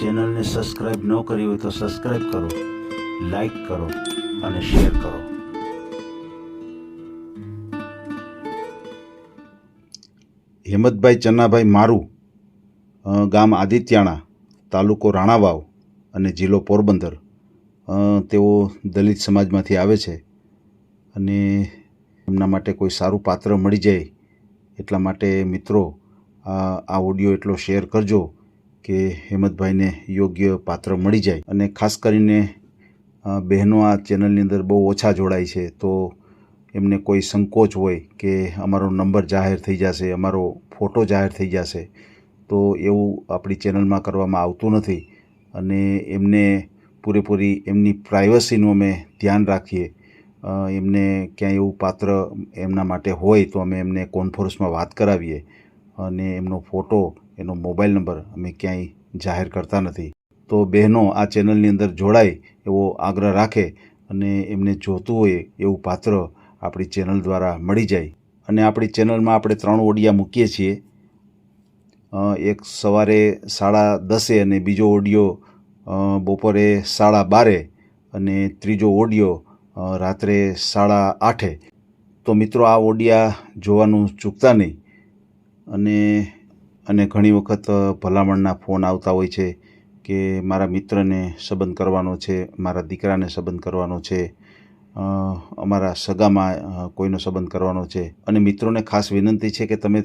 ચેનલને સબસ્ક્રાઈબ ન કરી હોય તો સબસ્ક્રાઈબ કરો લાઈક કરો અને શેર કરો. હેમતભાઈ ચન્નાભાઈ મારું ગામ આદિત્યાણા, તાલુકો રાણાવાવ અને જિલ્લો પોરબંદર. તેઓ દલિત સમાજમાંથી આવે છે અને એમના માટે કોઈ સારું પાત્ર મળી જાય એટલા માટે મિત્રો આ ઓડિયો એટલો શેર કરજો. કે હેમંતભાઈને યોગ્ય પાત્ર મળી જાય. અને ખાસ કરીને બહેનો આ ચેનલની અંદર બહુ ઓછા જોડાય છે. તો એમને કોઈ સંકોચ હોય કે અમારો નંબર જાહેર થઈ જશે, અમારો ફોટો જાહેર થઈ જશે, તો એવું આપણી ચેનલમાં કરવામાં આવતું નથી. અને એમને પૂરેપૂરી એમની પ્રાઇવસીનું અમે ધ્યાન રાખીએ. એમને ક્યાંય એવું પાત્ર એમના માટે હોય તો અમે એમને કોન્ફરન્સમાં વાત કરાવીએ અને એમનો ફોટો એનો મોબાઈલ નંબર અમે ક્યાંય જાહેર કરતા નથી. તો બહેનો આ ચેનલની અંદર જોડાય એવો આગ્રહ રાખે અને એમને જોતું હોય એવું પાત્ર આપણી ચેનલ દ્વારા મળી જાય. અને આપણી ચેનલમાં આપણે ત્રણ ઓડિયા મૂકીએ છીએ. એક સવારે સાડા દસે અને બીજો ઓડિયો બપોરે સાડા બારે અને ત્રીજો ઓડિયો રાત્રે સાડા આઠે. તો મિત્રો આ ઓડિયા જોવાનું ચૂકતા નહીં. અને અને ઘણી વખત ભલામણના ફોન આવતા હોય છે કે મારા મિત્રને સંબંધ કરવાનો છે, મારા દીકરાને સંબંધ કરવાનો છે અમારા સગામાં કોઈનો સંબંધ કરવાનો છે. અને મિત્રોને ખાસ વિનંતી છે કે તમે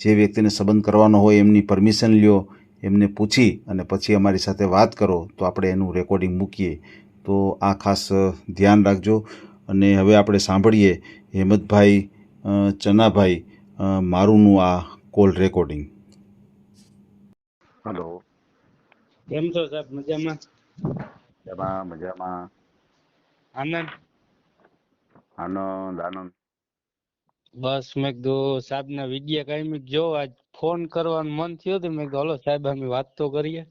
જે વ્યક્તિને સંબંધ કરવાનો હોય એમની પરમિશન લ્યો, એમને પૂછી અને પછી અમારી સાથે વાત કરો, તો આપણે એનું રેકોર્ડિંગ મૂકીએ. તો આ ખાસ ધ્યાન રાખજો. અને હવે આપણે સાંભળીએ હેમતભાઈ ચનાભાઈ મારુંનું આ કોલ રેકોર્ડિંગ. હલો. કેમ છો સાહેબ? મજામાં? મજામાં મજામાં. આનંદ? આનંદ આનંદ. બસ મેં કીધું સાહેબ ના વિડિયા કાંઈ જો આજ ફોન કરવાનું મન થયું હતું મેં કીધું હલો સાહેબ અમે વાત તો કરીએ.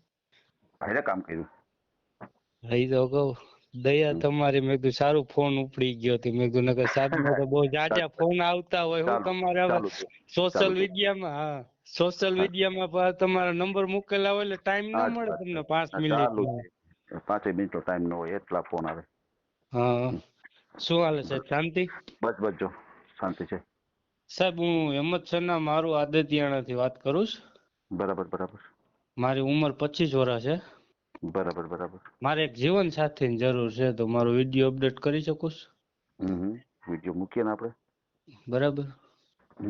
ભાઈને કામ કર્યું? રહી તો કહું દયા તમારી મેં કીધું સારું ફોન ઉપડી ગયો હતી મેં કીધું નકર સાહેબ તો બહુ જાજા ફોન આવતા હોય હું તમારે હવે સોશિયલ મીડિયામાં હા. સોશિયલ મીડિયામાં તમારા નંબર મૂકેલા હોય એટલે ટાઈમ ન મળે તમને પાંચ મિનિટ પાંચે મિનિટનો ટાઈમ ન હોય એટલા ફોન આવે. હા. શું હાલે સાહેબ શાંતિ? બસ બસ જો શાંતિ છે. સાહેબ હું હેમત સરના મારું આદતિયાણાથી વાત કરું છું. બરાબર બરાબર. મારી ઉંમર પચીસ વર્ષ છે. બરાબર બરાબર. મારે એક જીવન સાથીની જરૂર છે તો મારો વીડિયો અપડેટ કરી શકું છું? વીડિયો મૂકીએ ને આપણે? બરાબર.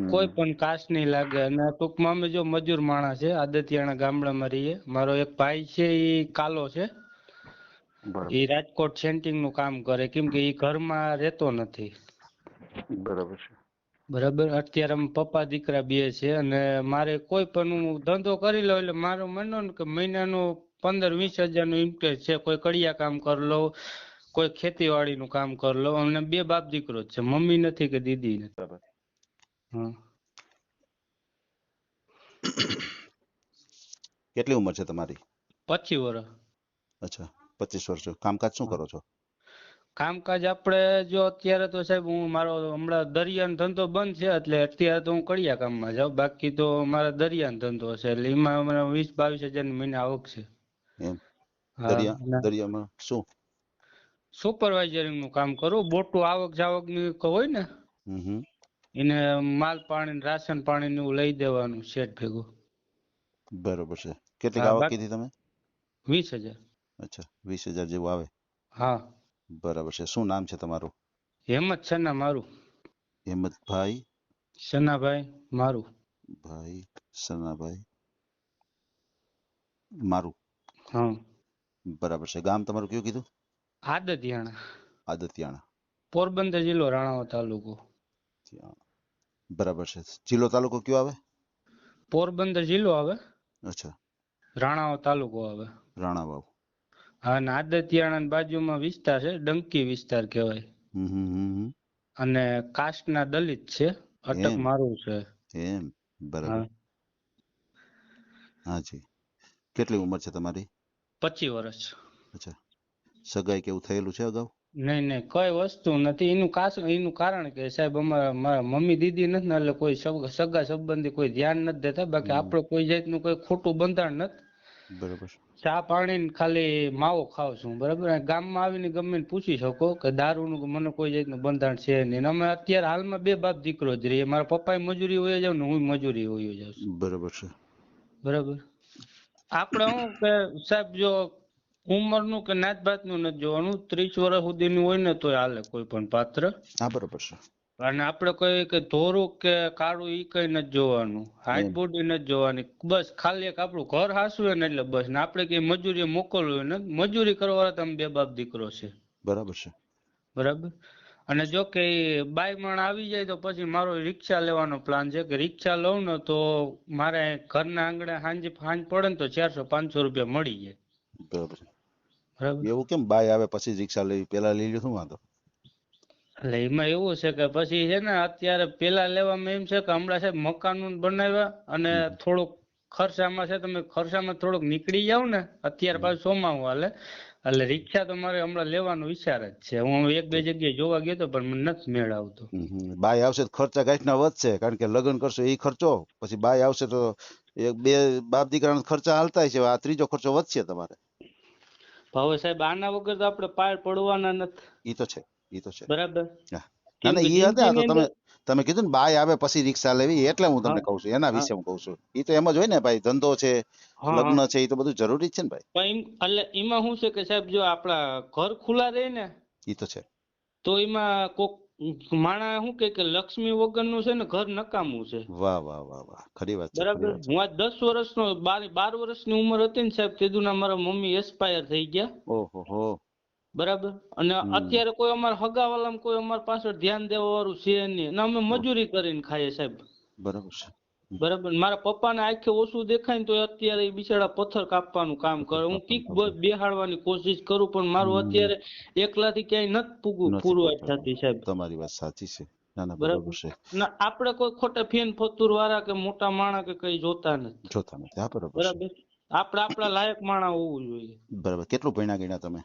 કોઈ પણ કાસ્ટ નહીં લાગે. અને ટૂંકમાં અમે જો મજૂર માણસ છે આદતિયાણા ગામડામાં રહીએ. મારો એક ભાઈ છે ઈ કાલો છે. એ ઈ રાજકોટ સેન્ટિંગનું કામ કરે કેમ કે ઈ ઘરમાં રહેતો નથી. બરાબર છે. બરાબર? અત્યારે અમે પપ્પા દીકરા બે છે અને મારે કોઈ પણ હું ધંધો કરી લઉં એટલે મારો માનો ને કે મહિનાનું પંદર વીસ હજારનું ઇન્ટરેસ્ટ છે. કોઈ કડિયા કામ કરી લઉં કોઈ ખેતીવાડી નું કામ કરી લઉં અમને બે બાપ દીકરો જ છે. મમ્મી નથી કે દીદી નથી. કેટલી ઉંમર છે તમારી? પચીસ વર્ષ. અચ્છા પચીસ વર્ષ કામકાજ શું કરો છો? કામકાજ આપણે જો અત્યારે તો સાહેબ હું મારો હમણાં દરિયાનો ધંધો બંધ છે એટલે અત્યારે તો હું કડિયા કામમાં જાઉં. બાકી તો મારા દરિયાનો ધંધો છે એટલે એમાં મને વીસ બાવીસ હજારની મહિને આવક છે. એમ. દરિયા દરિયામાં શું? સુપરવાઇઝરિંગનું કામ કરું. બોટું આવક જાવકની હોય ને? હમ હમ. એને માલ પાણી રાશન પાણી નું લઈ દેવાનું શેઠ ભેગું. બરોબર છે. કેટલી આવક કીધી તમે? વીસ હજાર. અચ્છા વીસ હજાર જેવું આવે? હા. બરાબર છે. શું નામ છે તમારું? હેમત છે ને મારું હેમતભાઈ સનાભાઈ મારું. ભાઈ સનાભાઈ મારું. હા. બરાબર છે. ગામ તમારું કયું કીધું? આદતિયાણા. આદતિયાણા. પોરબંદર જિલ્લો રાણાવા તાલુકો. બરાબર છે. જિલ્લો તાલુકો કયો આવે? પોરબંદર જિલ્લો આવે. અચ્છા. રાણાવા તાલુકો આવે. રાણાવાવ. હા અને આદતિયાણા બાજુમાં વિસ્તાર છે ડંકી વિસ્તાર કહેવાય. અને કાસ્ટના દલિત છે અટક મારું છે. એમ. બરાબર. હા. હાજી. કેટલી ઉંમર છે તમારી? પચીસ વર્ષ. અચ્છા. સગાઈ કેવું થયેલું છે અગાઉ? નહીં નહીં કઈ વસ્તુ નથી. એનું કાસ એનું કારણ કે સાહેબ અમારા મારા મમ્મી દીદી નથી ને એટલે કોઈ સગ- સગા સંબંધી કોઈ ધ્યાન નથી દેતા. બાકી આપણે કોઈ જાતનું કોઈ ખોટું બંધારણ નથી. બરોબર ચા પાણી ખાલી માવો ખાવ છું બરાબર? ગામમાં આવીને ગમે પૂછી શકો કે દારૂનું મને કોઈ જાતનું બંધારણ છે નહીં. અમે અત્યારે હાલમાં બે બાપ દીકરો જ રહીએ. મારા પપ્પા મજૂરી હોય જાવ ને હું મજૂરી હોય જાઉં છું. બરાબર છે. બરાબર? આપણે શું કે સાહેબ જો ઉંમરનું કે નાત ભાતનું નથી જોવાનું. ત્રીસ વર્ષ સુધીનું હોય ને તોય હાલે કોઈ પણ પાત્ર. હા બરોબર છે. અને આપણે કોઈ કે ધોરું કે કાળું ઈ કઈ નથી જોવાનું. હાઈટ બોડી નથી જોવાની. બસ ખાલી એક આપણું ઘર હાસું ને એટલે બસ. ને આપણે કઈ મજૂરી મોકલવું ને મજૂરી કરવા તમે બે બાપ દીકરો છે. બરાબર છે. બરાબર? અને જો કે બાઈ માણ આવી જાય તો પછી મારો રિક્ષા લેવાનો પ્લાન છે કે રિક્ષા લઉં ને તો મારે ઘરના આંગણે સાંજે સાંજ પડે ને તો ચારસો પાંચસો રૂપિયા મળી જાય. બરાબર બરાબર. એવું કેમ? બાય આવે પછી રિક્ષા લઈ પેલા લઈ લ્યો શું વાંધો? એટલે એમાં એવું છે કે પછી છે ને અત્યારે પેલા લેવામાં એમ છે કે હમણાં છે મકાન બનાવ્યા અને થોડુંક ખર્ચામાં છે તમે ખર્ચામાં થોડુંક નીકળી જાવ ને અત્યારે પાછું સોમાવું હાલે. એટલે રિક્ષા તો મારે હમણાં લેવાનો વિચાર જ છે. હું એક બે જગ્યાએ જોવા ગયો તો પણ મને નથી મેળ આવતો. બાય આવશે તો ખર્ચા ગાંઠના વધશે કારણ કે લગ્ન કરશો એ ખર્ચો. પછી બાય આવશે તો એક બે બાપ દીકરાના ખર્ચા હાલતા છે આ ત્રીજો ખર્ચો વધશે તમારે. હવે સાહેબ આના વગર તો આપણે પાર પડવાના નથી એ તો છે એ તો છે બરાબર. ના ના હતા તો તમે તમે કીધું ને બાય આવે પછી રિક્ષા લેવી એટલે હું તમને. કહું છું એના વિશે હું કહું છું ઈ તો એમ જ હોય ને ભાઈ ધંધો છે. લગ્ન છે ઈ તો બધું જરૂરી જ છે ને ભાઈ પણ એટલે એમાં શું છે કે સાહેબ જો આપણા ઘર ખુલ્લા રહે ને ઈ તો છે તો એમાં કોક માણા શું કે લક્ષ્મી લક્ષ્મી વગરનું છે ને ઘર નકામું છે. વાહ વાહ વાહ વાહ. ખરી વાત બરાબર? હું આ દસ વર્ષનો બાર બાર વર્ષની ઉંમર હતી ને સાહેબ તેદુના મારા મમ્મી એક્સપાયર થઈ ગયા. ઓહો બરાબર? અને અત્યારે કોઈ અમારા હગાવાલામાં કોઈ અમારા પાછળ ધ્યાન દેવા વાળું છે નહીં. અને અમે મજૂરી કરીને ખાઈએ સાહેબ. બરાબર છે. બરાબર. મારા પપ્પાને આંખે ઓછું દેખાય ને તો અત્યારે બિચારા પથ્થર કાપવાનું કામ કરે. હું કીક બેહાડવાની કોશિશ કરું પણ મારું. અત્યારે એકલાથી ક્યાંય નથી પૂગું પૂરવાય થતી સાહેબ. તમારી વાત સાચી છે. ના ના બરાબર. બરાબર છે. ના આપણે કોઈ ખોટા ફેન ફતુર વાળા કે મોટા માણા કે કઈ જોતા નથી. જોતા નથી. આ બરાબર બરાબર. આપણે આપણા લાયક માણા હોવું જોઈએ. બરાબર. કેટલું ભણ્યા ગણ્યા તમે?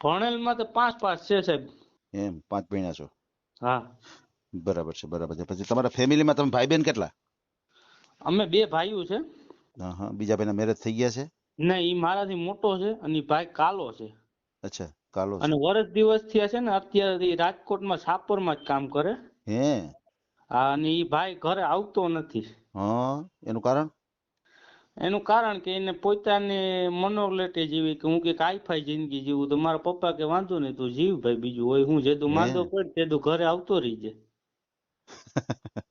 ભણેલમાં તો પાંચ પાંચ છે સાહેબ. એમ પાંચ ભણ્યા છો? હા. બરાબર છે બરાબર છે. પછી તમારા ફેમિલીમાં તમે ભાઈ બહેન કેટલા? અમે બે ભાઈઓ છે. હા હા બીજા ભાઈના મેરેજ થઈ ગયા છે? ના એ મારાથી મોટો છે અને ભાઈ કાલો છે. અચ્છા કાલો અને વર્ષ દિવસ થયા છે ને અત્યારે રાજકોટમાં સાપરમાં જ કામ કરે. હે? અને એ ભાઈ ઘરે આવતો નથી. હા એનું કારણ? એનું કારણ કે એને પોતાને મનોલેટે જેવી કે હું કે કાઈફાઈ જિંદગી જીવું. તો મારા પપ્પા કે વાંધો નહીં તું જીવ ભાઈ બીજું હોય હું જે તું. માંદો પડ તે તું ઘરે આવતો રહીજે.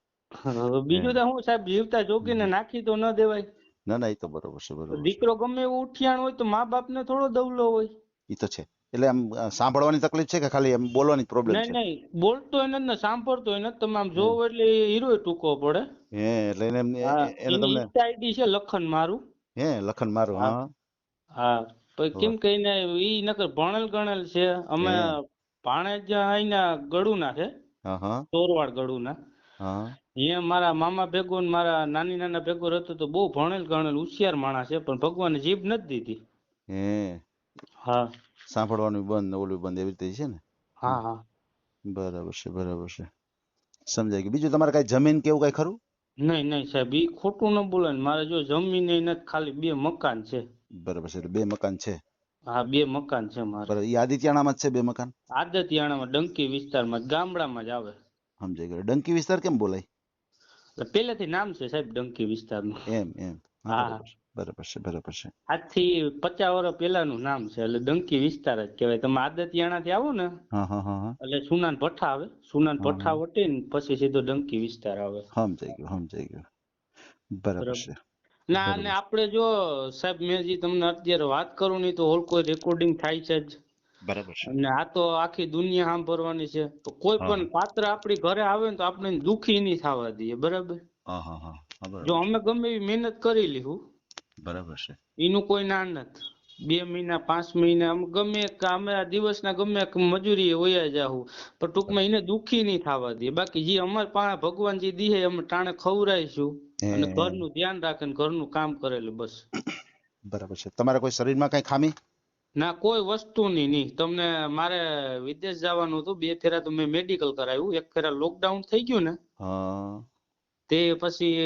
બીજું તો હું સાહેબ જીવતા જોગીને નાખી તો ન દેવાય. ના ના એ તો બરોબર છે બરોબર દીકરો ગમે એવું ઉઠિયાણ હોય તો મા બાપને થોડો દવલો હોય. એ તો છે. એટલે આમ સાંભળવાની તકલીફ છે કે ખાલી એમ બોલવાની પ્રોબ્લેમ છે? નહીં બોલતો એને ને સાંભળતો એને તમે આમ જોવો એટલે હીરો ટૂંકો પડે. હે એટલે એને એને તમને આઈડી છે લખન મારું. હે લખન મારું હા. હા. પછી કેમ કે એને ઈ નકર ભણેલ ગણેલ છે. અમે. ભાણેજ અહીંના ગળુના છે ચોરવાડ ગળુના. અહીંયા મારા મામા ભેગો ને મારા નાની નાના ભેગો રહેતો તો બહુ ભણેલ ગણેલ હોશિયાર માણસ છે પણ ભગવાને જીભ નથી દીધી. હે. હા. સાંભળવાનું બંધ ઓલું બંધ એવી રીતે છે ને? હા હા. બરાબર છે બરાબર છે. સમજાય ગયું. બીજું તમારે કઈ જમીન કેવું કઈ ખરું? નહીં નહીં સાહેબ ઈ ખોટું ન બોલે મારે જો જમીન નથી ખાલી બે મકાન છે. બરાબર છે એટલે બે મકાન છે. હા બે મકાન છે મારે બરાબર. આદિત્યાણામાં જ છે બે મકાન? આદિત્યાણામાં ડંકી વિસ્તારમાં ગામડામાં જ આવે. સમજાઈ ગયો. ડંકી વિસ્તાર કેમ બોલાય? એટલે પહેલેથી નામ છે સાહેબ ડંકી વિસ્તારનું એમ એમ. હા. બરાબર છે બરાબર છે આજથી પચાસ વર્ષ પહેલાનું નામ છે. એટલે ડંકી વિસ્તાર જ કહેવાય. તમે આદતિયાણાથી આવો ને એટલે સુનાન ભઠ્ઠા આવે. સુનાન ભઠ્ઠા વટી ને પછી સીધો ડંકી વિસ્તાર આવે. સમજાઈ ગયો સમજાઈ ગયો. બરાબર. છે. ના અને આપણે જો સાહેબ મેં જે તમને અત્યારે વાત કરું નહીં તો હોલ કોઈ રેકોર્ડિંગ થાય છે જ. બરાબર છે. અને આ તો આખી દુનિયા સાંભળવાની છે. તો કોઈ પણ પાત્ર આપણી ઘરે આવે ને તો આપણે દુખી નહીં થવા દઈએ બરાબર? જો અમે ગમે એવી મહેનત કરી લીધું બરાબર છે. એનું કોઈ ના નથી. બે મહિના પાંચ મહિના આમ ગમે અમે દિવસના ગમે મજૂરી મજૂરીએ જાહુ. પણ ટૂંકમાં એને દુખી નહીં થવા દે. બાકી જે અમારે પાસે ભગવાન જે દીહે અમે ટાણે ખવરાઈશું અને ઘરનું ધ્યાન રાખે ને ઘરનું કામ કરેલું બસ. બરાબર છે. તમારે કોઈ શરીરમાં કઈ ખામી? ના કોઈ વસ્તુની નહીં. તમને મારે વિદેશ જવાનું હતું. બે ફેરા તો મેં મેડિકલ કરાવ્યું. એક ફેરા લોકડાઉન થઈ ગયું ને. તે પછી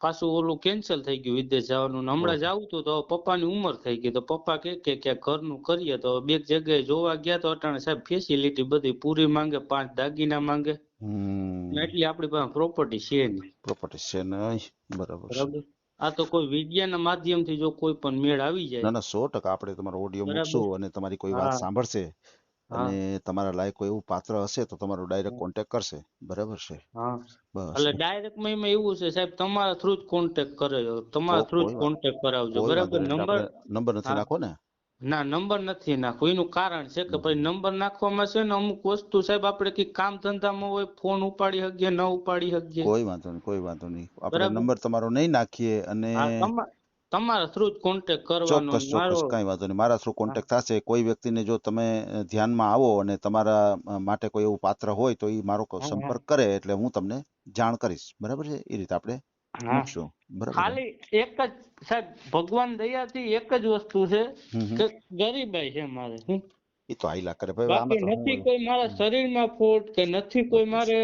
પાછું ઓલું કેન્સલ થઈ ગયું વિદેશ જવાનું ને હમણાં. જાવું તું તો પપ્પાની ઉંમર થઈ ગઈ તો પપ્પા કે કે કે ઘરનું કરીએ તો બે જગ્યાએ જોવા ગયા તો અટાણે સાહેબ ફેસિલિટી બધી પૂરી માંગે પાંચ દાગીના માંગે. એટલી આપણી પાસે પ્રોપર્ટી છે નહીં. પ્રોપર્ટી છે નહીં બરાબર બરાબર? આ તો કોઈ વિદ્યાના માધ્યમથી જો કોઈ પણ મેળ આવી જાય. ના ના સો ટકા. આપણે તમારો ઓડિયો મૂકશું અને તમારી કોઈ વાત સાંભળશે. અને તમારા લાયક કોઈ એવું પાત્ર હશે તો તમારો ડાયરેક્ટ કોન્ટેક્ટ કરશે. બરાબર છે? હા. બસ. એટલે ડાયરેક્ટમાં એમાં એવું છે સાહેબ તમારા થ્રુ જ કોન્ટેક્ટ કરાવજો તમારા થ્રુ જ કોન્ટેક્ટ કરાવજો. બરાબર? નંબર નંબર નથી નાખો ને? ના નંબર નથી નાખવો. એનું કારણ છે કે ભાઈ નંબર નાખવામાં છે ને અમુક વસ્તુ સાહેબ આપણે કઈ કામ ધંધામાં હોય ફોન ઉપાડી શકીએ ન ઉપાડી શકીએ. કોઈ વાંધો નહીં કોઈ વાંધો નહીં. આપણે નંબર તમારો નહીં નાખીએ અને તમારા થ્રુ જ કોન્ટેક્ટ કરવાનો ચોક્કસ ચોક્કસ કાંઈ વાંધો નહીં. મારા થ્રુ કોન્ટેક્ટ થશે. કોઈ વ્યક્તિને જો તમે ધ્યાનમાં આવો અને તમારા માટે કોઈ એવું પાત્ર હોય તો એ મારો. સંપર્ક કરે એટલે હું તમને જાણ કરીશ. બરાબર છે? એ રીતે આપણે મૂકશું. બરાબર ખાલી એક જ સાહેબ ભગવાન દયાથી એક જ વસ્તુ છે. કે ગરીબાઈ છે મારે. એ તો આઈલા કરે ભાઈ. બાકી નથી કોઈ મારા શરીરમાં ફોટ કે નથી કોઈ મારે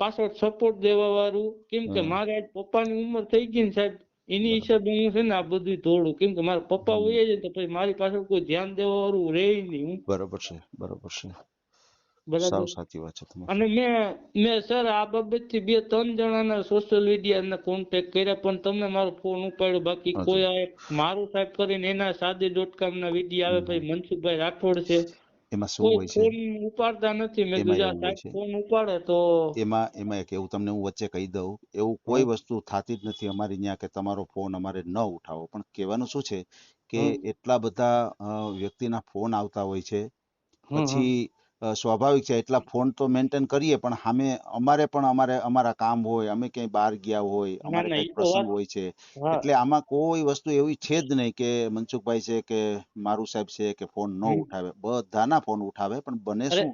પાછળ સપોર્ટ દેવા વાળું કેમ કે. મારે પપ્પાની ઉંમર થઈ ગઈ ને સાહેબ એની હિસાબે હું છે ને આ બધું તોડું. કેમ કે મારા પપ્પા હોય વયા તો પછી મારી પાસે કોઈ ધ્યાન દેવા વાળું રહે નહીં હું. બરાબર છે બરાબર છે. સાવ સાચી વાત છે તમારી. અને મેં મેં સર આ બાબતથી બે ત્રણ જણાના સોશિયલ મીડિયાના કોન્ટેક્ટ કર્યા પણ તમને મારો ફોન ઉપાડ્યો. બાકી કોઈ મારું સાહેબ કરીને એના સાદી ડોટ કોમ ના વીડિયો આવે પછી મનસુખભાઈ રાઠોડ છે. એમાં શું કોઈ હોય છે ફોન ઉપાડતા નથી મેં એમાં કીધું આ હોય સાહેબ છે. ફોન ઉપાડે તો એમાં એમાં એક એવું તમને હું વચ્ચે કહી દઉં એવું કોઈ વસ્તુ થતી જ નથી અમારી ત્યાં કે તમારો ફોન અમારે ન ઉઠાવો પણ કહેવાનું શું છે કે હમ. એટલા બધા અ, વ્યક્તિના ફોન આવતા હોય છે હમ, હમ. પછી સ્વાભાવિક છે એટલા ફોન તો મેન્ટેન કરીએ પણ સામે અમારે પણ અમારે અમારા કામ હોય અમે ક્યાંય બહાર ગયા હોય અમારે કંઈક પ્રસંગ હોય છે એટલે આમાં કોઈ વસ્તુ એવી છે જ નહીં કે મનસુખભાઈ છે કે મારું સાહેબ છે કે ફોન ન ઉઠાવે બધાના ફોન ઉઠાવે પણ બને શું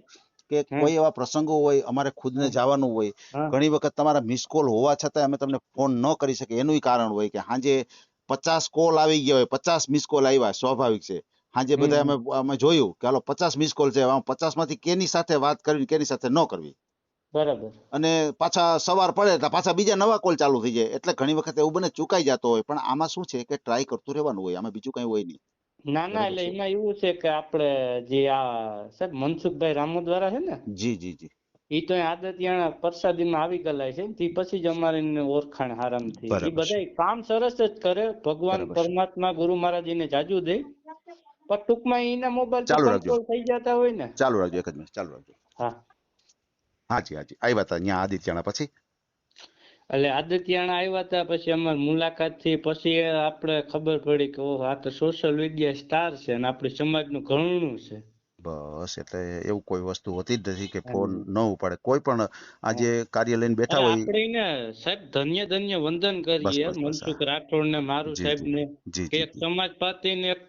કે કોઈ એવા પ્રસંગો હોય અમારે ખુદને. જવાનું હોય ઘણી વખત તમારા મિસ કોલ હોવા છતાં અમે તમને ફોન ન કરી શકીએ એનું કારણ હોય કે સાંજે પચાસ કોલ આવી ગયા હોય પચાસ મિસ કોલ આવ્યા સ્વાભાવિક છે. સાંજે બધા અમે અમે જોયું કે હાલો પચાસ મિસ કોલ છે પચાસમાંથી કેની સાથે વાત કરવી કેની સાથે ન કરવી? બરાબર. અને પાછા સવાર પડે એટલે પાછા બીજા નવા કોલ ચાલુ થઈ જાય. એટલે ઘણી વખત એવું બને ચુકાઈ જતો હોય પણ આમાં શું છે કે ટ્રાય કરતું રહેવાનું હોય આમાં બીજું કઈ હોય નહીં. ના ના એટલે એમાં એવું છે કે આપણે જે આ સાહેબ મનસુખભાઈ રામોદવારા છે ને? જી જી જી. ઈ તો આદતિયાણા પરસાદીમાં આવી ગયેલા છે તે પછી જ અમારે ઓળખાણ હારામ થઈ એ બધા કામ સરસ જ કરે. ભગવાન પરમાત્મા ગુરુ મહારાજ એને જાજુ દે. પણ ટૂંકમાં એના મોબાઈલ ચાલુ રાખજો. થઈ જતા હોય ને? ચાલુ રાખજો એક જ મિનિટ ચાલુ રાખજો. હા. હાજી હાજી. આવ્યા હતા ત્યાં આદિત્યના પછી? એટલે આદતિયાણા આવ્યા હતા પછી અમારી મુલાકાતથી પછી આપણે ખબર પડી કે ઓહ આ તો સોશિયલ મીડિયા સ્ટાર છે અને આપણી સમાજનું ઘણું છે. બસ એટલે એવું કોઈ વસ્તુ હોતી જ નથી કે ફોન ન ઉપાડે. કોઈ પણ આજે કાર્ય લઈને બેઠા હોય આપણે સાહેબ ધન્ય ધન્ય વંદન કરીએ મનસુખ રાઠોડ ને મારું સાહેબ ને કે એક સમાજ પાતી ને એક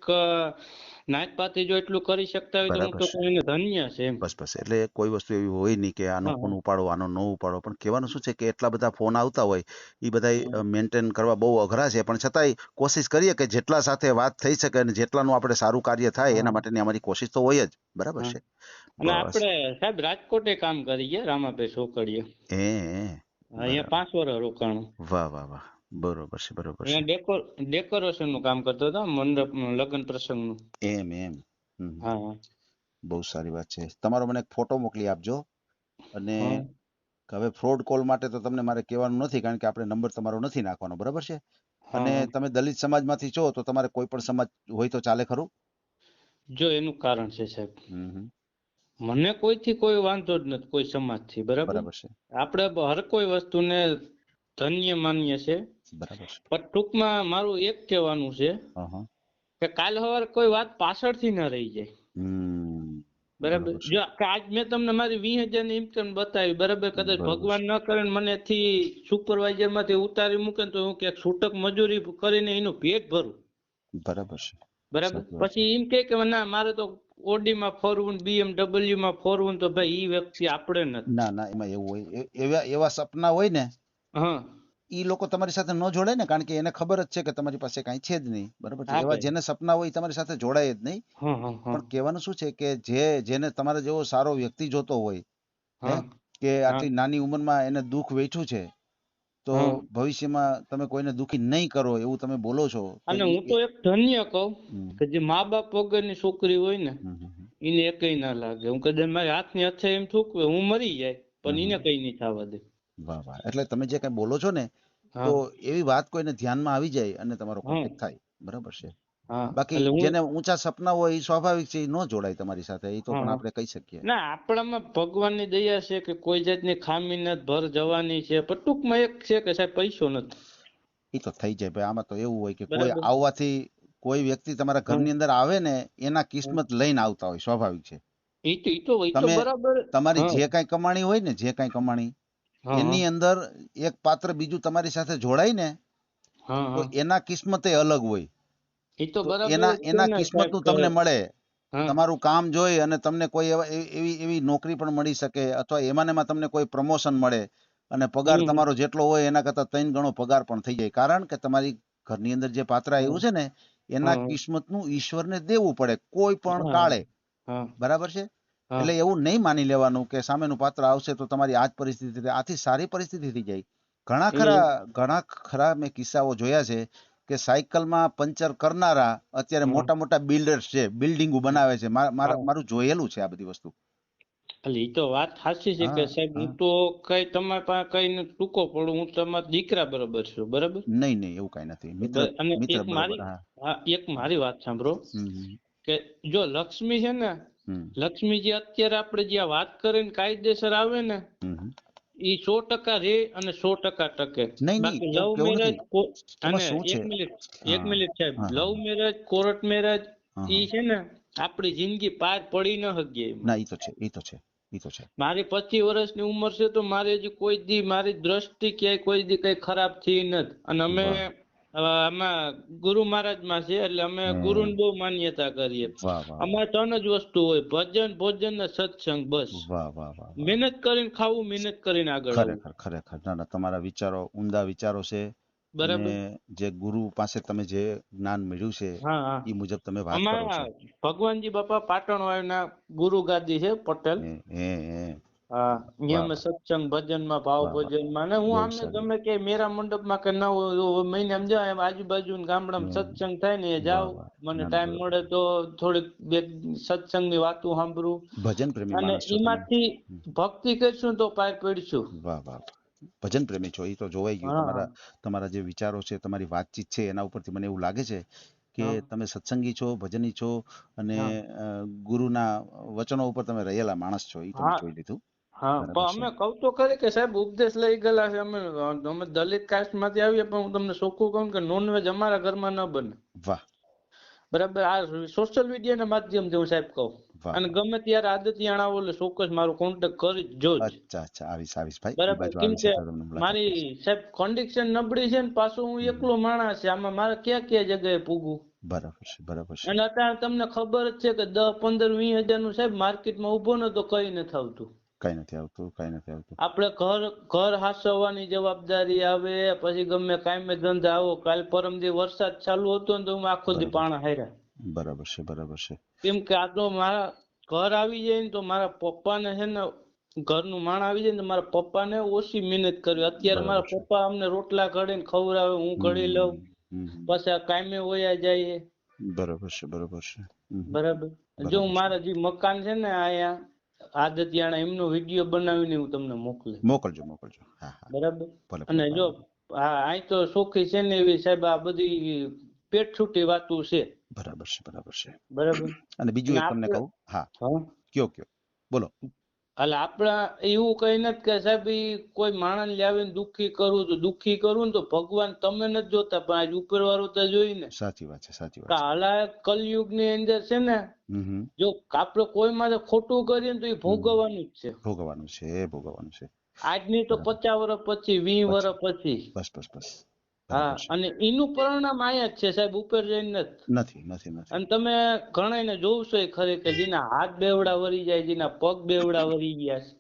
નાત પાતી જો એટલું કરી શકતા હોય તો હું તો એને ધન્ય છે એમ. બસ બસ. એટલે કોઈ વસ્તુ એવી હોય નહીં કે આનો ફોન ઉપાડો આનો ન ઉપાડો. પણ કહેવાનું શું છે કે એટલા બધા ફોન આવતા હોય એ બધા મેન્ટેન કરવા બહુ અઘરા છે. પણ છતાંય કોશિશ કરીએ કે જેટલા સાથે વાત થઈ શકે અને જેટલાનું આપણે સારું કાર્ય થાય એના. માટેની અમારી કોશિશ તો હોય જ. બરાબર છે? અને આપણે સાહેબ રાજકોટે કામ કરીએ રામાભાઈ સોકડીએ એ એ, અહીંયા પાંચ વર્ષ રોકાણું. વાહ વાહ વાહ. બરોબર છે બરોબર છે. ડેકોર ડેકોરેશનનું કામ કરતો હતો મંડપ લગ્ન પ્રસંગનું. એમ એમ. હા બહુ સારી વાત છે. તમારો મને એક ફોટો મોકલી આપજો અને હવે ફ્રોડ કોલ માટે તો તમને મારે કહેવાનું નથી કારણ કે આપણે નંબર તમારો નથી નાખવાનો બરાબર છે? અને તમે દલિત સમાજમાંથી છો તો તમારે કોઈ પણ સમાજ હોય તો ચાલે ખરું? જો એનું કારણ છે સાહેબ. મને કોઈથી કોઈ વાંધો જ નથી કોઈ સમાજથી બરાબર? બરાબર છે. આપણે હર કોઈ વસ્તુને ધન્ય માનીએ છે બરાબર. પણ ટૂંકમાં મારું એક કહેવાનું છે કે કાલ સવારે કોઈ વાત પાછળથી ન રહી જાય. બરાબર? બરાબર જો આજ મેં તમને મારી વીસ હજારની ઇન્કમ બતાવી બરાબર? કદાચ ભગવાન ન કરે મને થી સુપરવાઇઝરમાંથી ઉતારી મૂકે તો હું ક્યાંક છૂટક મજૂરી કરીને એનું પેટ ભરું. બરાબર છે. બરાબર? પછી એમ કે કે ના મારે તો ઓડી માં ફોરવું બીએમડબલ્યુ માં ફોરવું તો ભાઈ ઈ વ્યક્તિ આપણે નથી. ના ના એમાં એવું હોય. એવા એવા સપના હોય ને હા. ઈ લોકો તમારી સાથે ન જોડાય ને કારણ કે એને ખબર જ છે કે તમારી પાસે કાંઈ છે જ નહીં. બરાબર છે? હા એવા ભાઈ. જેને સપના હોય ઈ તમારી સાથે જોડાય જ નહીં. પણ કહેવાનું શું છે કે જે જેને તમારા જેવો સારો વ્યક્તિ જોતો હોય હા? કે આટલી નાની ઉંમરમાં એને દુઃખ વેઠ્યું છે તો હા. ભવિષ્યમાં તમે કોઈને દુખી નહીં કરો એવું તમે બોલો છો તો અને ઈ- હું તો એક ધન્ય કહું હમ, કે જે મા બાપ વગરની છોકરી હોય ને હમ, હમ, હમ. એને એકય ના લાગે. હું કદાચ મારી હાથની હથે એમ થૂકવે હું મરી જાય પણ હમ. એને કઈ નહીં થવા દે. વાહ વાહ. એટલે તમે જે કઈ બોલો છો ને તો એવી વાત કોઈને ધ્યાનમાં આવી જાય અને તમારો કોન્ટેક્ટ થાય. બરાબર છે. બાકી જેને ઊંચા સપના હોય એ સ્વાભાવિક છે એ ન જોડાય તમારી સાથે એ તો પણ આપણે કહી શકીએ. ના આપણામાં ભગવાનની દયા છે કે કોઈ જાતની ખામી નથી ભર જવાની છે પણ ટૂંકમાં એક છે કે સાહેબ પૈસો નથી. એ તો થઈ જાય ભાઈ આમાં તો એવું હોય કે કોઈ આવવાથી કોઈ વ્યક્તિ તમારા ઘરની અંદર આવે ને એના કિસ્મત લઈને આવતા હોય સ્વાભાવિક છે. એ તો એ તો બરાબર. તમારી જે કાંઈ કમાણી હોય ને જે કાંઈ કમાણી એની અંદર એક પાત્ર બીજું તમારી સાથે જોડાય ને તો એના કિસ્મતે અલગ હોય. એના એના કિસ્મતનું તમને મળે. તમારું કામ જોઈ અને તમને કોઈ એવી એવી નોકરી પણ મળી શકે અથવા એમાં એમાં તમને કોઈ પ્રમોશન મળે અને પગાર તમારો જેટલો હોય એના કરતા ત્રણ ગણો પગાર પણ થઈ જાય. કારણ કે તમારી ઘરની અંદર જે પાત્ર આવ્યું છે ને એના કિસ્મતનું ઈશ્વર ઈશ્વરને દેવું પડે કોઈ પણ કાળે. બરાબર છે. એટલે એવું નહીં માની લેવાનું કે સામેનું પાત્ર આવશે તો તમારી આ જ પરિસ્થિતિ આથી સારી પરિસ્થિતિ થઈ જાય. ઘણા ખરા ઘણા ખરા મેં કિસ્સાઓ જોયા છે કે સાયકલમાં પંચર કરનારા અત્યારે મોટા મોટા બિલ્ડર્સ છે બિલ્ડિંગો બનાવે છે. મારા જોયેલું છે આ બધી વસ્તુ. એ તો વાત સાચી છે કે સાહેબ હું તો કઈ તમારી પાસે કઈ ને ટૂંકો પડું હું તમારા દીકરા બરોબર છું બરાબર? નહીં નહીં એવું કઈ નથી. મિત્ર અને એક મારી એક મારી વાત સાંભળો કે જો લક્ષ્મી છે ને લક્ષ્મીજી અત્યારે આપણે જ્યાં વાત કરીને કાયદેસર આવે ને. ઈ સો ટકા રે અને સો ટકા ટકે. બાકી લવ મેરેજ અને એક મિનિટ એક મિનિટ સાહેબ લવ મેરેજ કોર્ટ મેરેજ ઈ છે ને આપણી જિંદગી પાર પડી ન શકીએ ના ઈ તો છે ઈ તો છે તો છે. મારી પચીસ વર્ષની ઉંમર છે તો મારે હજી કોઈ દી મારી દ્રષ્ટિ ક્યાંય કોઈ દી કઈ ખરાબ થઈ નથી. અને અમે આમાં ગુરુ મહારાજમાં છે એટલે અમે ગુરુ ને બહુ માન્યતા કરીએ. અમારે ત્રણ જ વસ્તુ હોય ભજન ભોજન ને સત્સંગ બસ. મહેનત કરીને ખાવું મહેનત કરીને આગળ ખરેખર ખરેખર. ના ના તમારા વિચારો ઊંડા વિચારો છે. બરાબર. જે ગુરુ પાસે તમે જે જ્ઞાન મેળવ્યું છે એ મુજબ તમે વાત કરો છો. ભગવાનજી બાપા પાટણ વાળાના ગુરુ ગાદી છે પટેલ. હે હે. વાહ. સત્સંગ ભજનમાં ભાવ. ભજનમાં. ને હું આમને ગમે કે મેરા મંડપમાં કે ના મહિને આમ જાવ આજુબાજુ ગામડામાં સત્સંગ થાય ને જાવ મને ટાઈમ મળે તો થોડીક બે સત્સંગની વાતો સાંભળું. ભજન પ્રેમી અને એમાંથી ભક્તિ કરશું તો પાર પડશું વાહ વાહ. ભજન પ્રેમી છો એ તો જોવાઈ ગયું. તમારા તમારા જે વિચારો છે તમારી વાતચીત છે એના ઉપરથી મને એવું લાગે છે કે તમે સત્સંગી છો ભજની છો અને ગુરુના વચનો ઉપર તમે રહેલા માણસ છો એ તમે જોઈ લીધું. હા પણ અમે કહું તો ખરી કે સાહેબ ઉપદેશ લઈ ગયેલા છે. અમે અમે દલિત કાસ્ટમાંથી આવીએ પણ હું તમને ચોખ્ખું કહું કે નોનવેજ અમારા ઘરમાં ન બને. વાહ. બરાબર આ સોશિયલ મીડિયાના માધ્યમથી હું સાહેબ કહું. અને ગમે ત્યારે આદતિયાણ એટલે ચોક્કસ મારો કોન્ટેક્ટ કરી જો અચ્છા અચ્છા આવીશ આવીશ ભાઈ. બરાબર કેમ મુલાકાત મારી સાહેબ કન્ડિશન નબળી છે ને પાછું હું એકલો માણસ છે. આમાં મારે ક્યાં ક્યાં જગ્યાએ પૂગું બરાબર છે બરાબર છે. અને અત્યારે તમને ખબર જ છે કે દસ પંદર વીસ હજારનું સાહેબ માર્કેટમાં ઊભો ને તો કઈ નથી આવતું. કઈ નથી આવતું કઈ નથી આવતું. આપણે ઘર ઘર હાસવવાની જવાબદારી આવે પછી ગમે કાંઈ ધંધા આવો કાલ પરમ દી વરસાદ ચાલુ હતો ને તો હું આખો દી પાણા હાર્યા. બરાબર છે બરાબર છે. કેમ કે આ તો મારા ઘર આવી જાય ને તો મારા પપ્પાને છે ને ઘરનું માણ આવી જાય ને મારા પપ્પાને ઓછી મહેનત કરવી. અત્યારે મારા પપ્પા અમને રોટલા ઘડીને ખવડાવે હું ઘડી લઉં. પછી કાયમે વયા જાય. બરાબર છે બરાબર છે. બરાબર. જો. મારા જે મકાન છે ને આયા આદતિયાણા એમનો વીડિયો બનાવીને હું તમને મોકલે. મોકલજો મોકલજો. હા હા. બરાબર? અને જો આ અહીં તો સોખી છે ને એવી સાહેબ આ બધી પેટ છૂટી વાતું છે. બરાબર છે બરાબર છે. બરાબર? અને બીજું એક તમને કહું. હા. હા. કયો કયો? બોલો. એટલે આપણા એવું કઈ નથી કે સાહેબ કોઈ માણસ લાવીને દુઃખી કરવું તો દુઃખી કરવું ને તો ભગવાન તમે નથી જોતા પણ આજ ઉપર વાળો તો જોઈ ને. સાચી વાત છે સાચી વાત હાલા કલયુગની અંદર છે ને. જો આપણે કોઈ માટે ખોટું કરીએ ને તો એ ભોગવવાનું જ છે. ભોગવવાનું છે ભોગવવાનું છે. આજની તો પચાસ વર્ષ પછી વીસ વર્ષ પછી. બસ બસ બસ. હા અને એનું પરિણામ આયા જ છે સાહેબ ઉપર જઈને નથી નથી નથી. અને તમે ઘણાને જોવશો એ ખરે કે જેના હાથ બેવડા વરી જાય જેના પગ બેવડા વરી ગયા છે.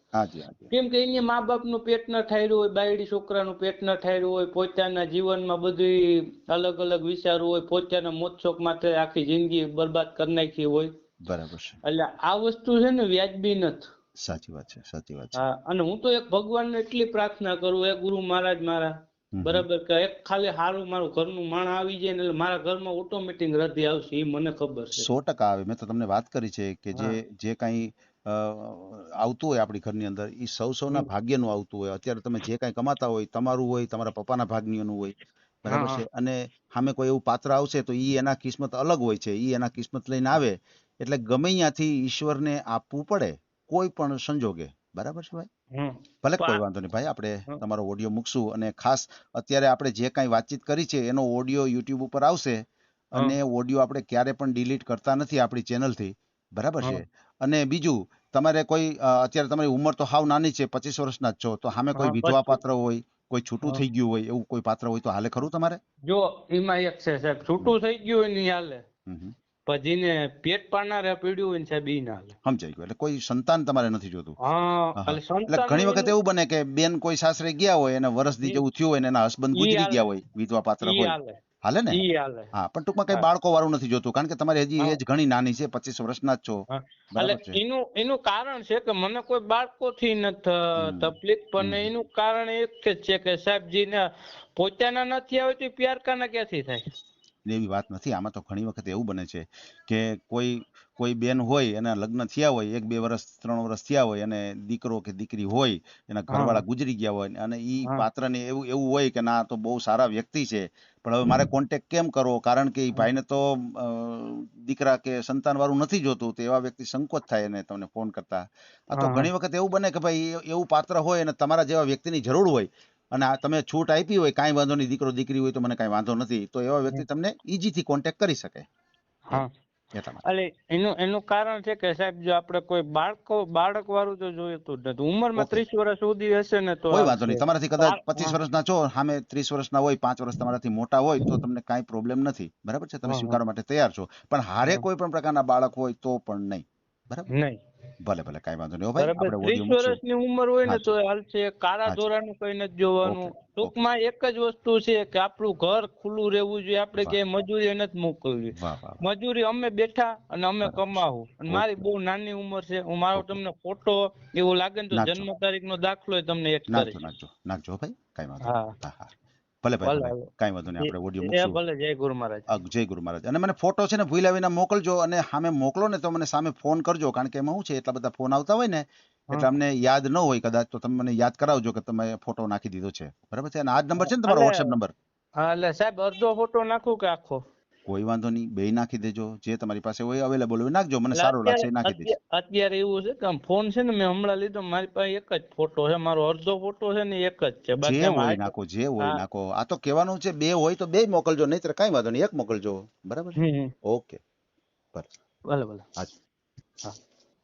કેમ કે એને મા બાપનું પેટ ન ઠાયરું હોય બાયડી છોકરાનું પેટ ન ઠાયરું હોય પોતાના જીવનમાં બધું અલગ અલગ વિચારો હોય પોતાના મોજશોખ માટે આખી જિંદગી બરબાદ કરી નાખી હોય. બરાબર છે. એટલે આ વસ્તુ છે ને વ્યાજબી નથી. સાચી વાત છે સાચી વાત છે. અને હું તો એક ભગવાનને એટલી પ્રાર્થના કરું એ ગુરુ મહારાજ મારા. બરાબર કે એક ખાલી હારું મારું ઘરનું માણ આવી જાય એટલે મારા ઘરમાં ઓટોમેટિક રદી આવશે એ મને ખબર છે. સો ટકા આવે. મેં તો તમને વાત કરી છે કે જે જે કાંઈ આવતું હોય આપણી ઘરની અંદર એ સૌ સૌના ભાગ્યનું આવતું હોય. અત્યારે તમે જે કાંઈ કમાતા હોય તમારું હોય તમારા પપ્પાના ભાગ્યનું હોય બરાબર છે? અને સામે કોઈ એવું પાત્ર આવશે તો ઈ એના કિસ્મત અલગ હોય છે. ઈ એના કિસ્મત લઈને આવે. એટલે ગમે ત્યાંથી ઈશ્વરને આપવું પડે કોઈ પણ સંજોગે. બરાબર છે ભાઈ? ભલે કોઈ વાંધો નહીં ભાઈ આપણે તમારો ઓડિયો મૂકશું અને ખાસ અત્યારે આપણે જે કાંઈ વાતચીત કરી છે એનો ઓડિયો યુટ્યુબ ઉપર આવશે અને ઓડિયો આપણે ક્યારે પણ ડિલીટ કરતા નથી આપણી ચેનલથી બરાબર છે? અને બીજું તમારે કોઈ અત્યારે તમારી ઉંમર તો હાવ નાની છે પચીસ વર્ષના જ છો તો સામે કોઈ વિધવા પાત્ર હોય કોઈ છૂટું. થઈ ગયું હોય એવું કોઈ પાત્ર હોય તો હાલે ખરું તમારે? જો એમાં એક છે સાહેબ છૂટું થઈ ગયું હોય નહીં હાલે. હમ હમ. પણ જેને પેટ પાડનાર પીડ્યું હોય ને સાહેબ ઈ ના હાલે સમજાઈ ગયું. એટલે કોઈ સંતાન તમારે નથી જોતું. હા એટલે સંતાન ઘણી વખત એવું બને કે બેન કોઈ સાસરે ગયા હોય અને વરસદી દી જેવું થયું હોય ને એના હસબન્ડ ગુજરી ગયા હોય વિધવા પાત્ર હોય. હાલે. ને? હા પણ ટૂંકમાં કઈ બાળકો વાળું નથી જોતું કારણ કે તમારી હજી એજ ઘણી નાની છે પચીસ વર્ષના જ છો. એટલે એનું એનું કારણ છે કે મને કોઈ બાળકો થી નથી તકલીફ પણ એનું કારણ એક જ છે કે સાહેબજી ને પોતાના નથી આવે તો ઈ પ્યાર કાના ક્યાંથી થાય? એવી વાત નથી. આમાં તો ઘણી વખત એવું બને છે કે કોઈ કોઈ બેન હોય એના લગ્ન થયા હોય એક બે વર્ષ ત્રણ વર્ષ થયા હોય અને દીકરો કે દીકરી હોય એના ઘરવાળા ગુજરી ગયા હોય અને એ પાત્રને એવું એવું હોય કે ના તો બહુ સારા વ્યક્તિ છે પણ હવે મારે કોન્ટેક્ટ કેમ કરવો? કારણ કે એ ભાઈને તો દીકરા કે સંતાન વાળું નથી જોતું તો એવા વ્યક્તિ સંકોચ થાય અને તમને ફોન કરતા. આ તો ઘણી વખત એવું બને કે ભાઈ એવું પાત્ર હોય અને તમારા જેવા વ્યક્તિની જરૂર હોય અને આ તમે છૂટ આપી હોય કાંઈ વાંધો નહીં દીકરો દીકરી હોય તો મને કાંઈ વાંધો નથી. તો એવા વ્યક્તિ તમને ઈજીથી કોન્ટેક્ટ કરી શકે. હા. એટલે એનું એનું કારણ છે કે સાહેબ જો આપણે કોઈ બાળકો બાળક વાળું તો જોઈતું જ નથી. ઉંમરમાં ત્રીસ વર્ષ સુધી હશે ને તો કોઈ વાંધો નહીં. તમારાથી કદાચ પચીસ વર્ષના છો સામે ત્રીસ વર્ષના હોય પાંચ વર્ષ તમારાથી મોટા હોય તો તમને કાંઈ પ્રોબ્લેમ નથી. બરાબર છે? તમે. સ્વીકારવા માટે તૈયાર છો. પણ હારે કોઈ પણ પ્રકારના બાળક હોય તો પણ નહીં. બરાબર? નહીં. ભલે ભલે કાંઈ વાંધો નહીં. ભાઈ આપણે ત્રીસ વર્ષની ઉંમર હોય ને તો હાલશે કાળા ધોરાનું કઈ નથી જોવાનું. ટૂંકમાં એક જ વસ્તુ છે કે આપણું ઘર ખુલ્લું રહેવું જોઈએ. આપણે કે ક્યાંય મજૂરી નથી મોકલવી. મજૂરી અમે બેઠા અને અમે કમાવું. અને મારી. બહુ નાની ઉંમર છે. હું મારો તમને ફોટો એવું લાગે ને તો જન્મ તારીખ નો દાખલો તમને એડ નાખજો કરીશ. નાખજો. નાખજો ભાઈ. કાંઈ વાંધો હા હા. ભલે ભાઈ. કાંઈ વાંધો નહીં આપણે ઓડિયો મૂકશું. ભલે જય ગુરુ મહારાજ. જય ગુરુ મહારાજ. અને મને ફોટો છે ને ભૂલ્યા વિના મોકલજો અને સામે મોકલો ને તો મને સામે ફોન કરજો કારણ કે એમાં શું છે એટલા બધા ફોન આવતા હોય ને એટલે અમને યાદ ન હોય કદાચ તો તમે મને યાદ કરાવજો કે તમે ફોટો નાખી દીધો છે. બરાબર છે? અને આ જ નંબર છે ને તમારો વોટ્સએપ નંબર હા એટલે સાહેબ અડધો ફોટો નાખું કે આખો? કોઈ વાંધો નહીં બે નાખી દેજો જે તમારી પાસે હોય અવેલેબલ હોય નાખજો મને સારું લાગશે નાખી દેજો અત્યારે એવું છે કે આમ ફોન છે ને મેં હમણાં લીધો મારી પાસે એક જ ફોટો છે મારો અડધો ફોટો છે ને એક જ છે જે હોય નાખો જે હોય નાખો. આ તો કહેવાનું છે બે હોય તો બે મોકલજો નહીતર કાંઈ વાંધો નહીં એક મોકલજો. બરાબર. ઓકે. ભલે ભલે.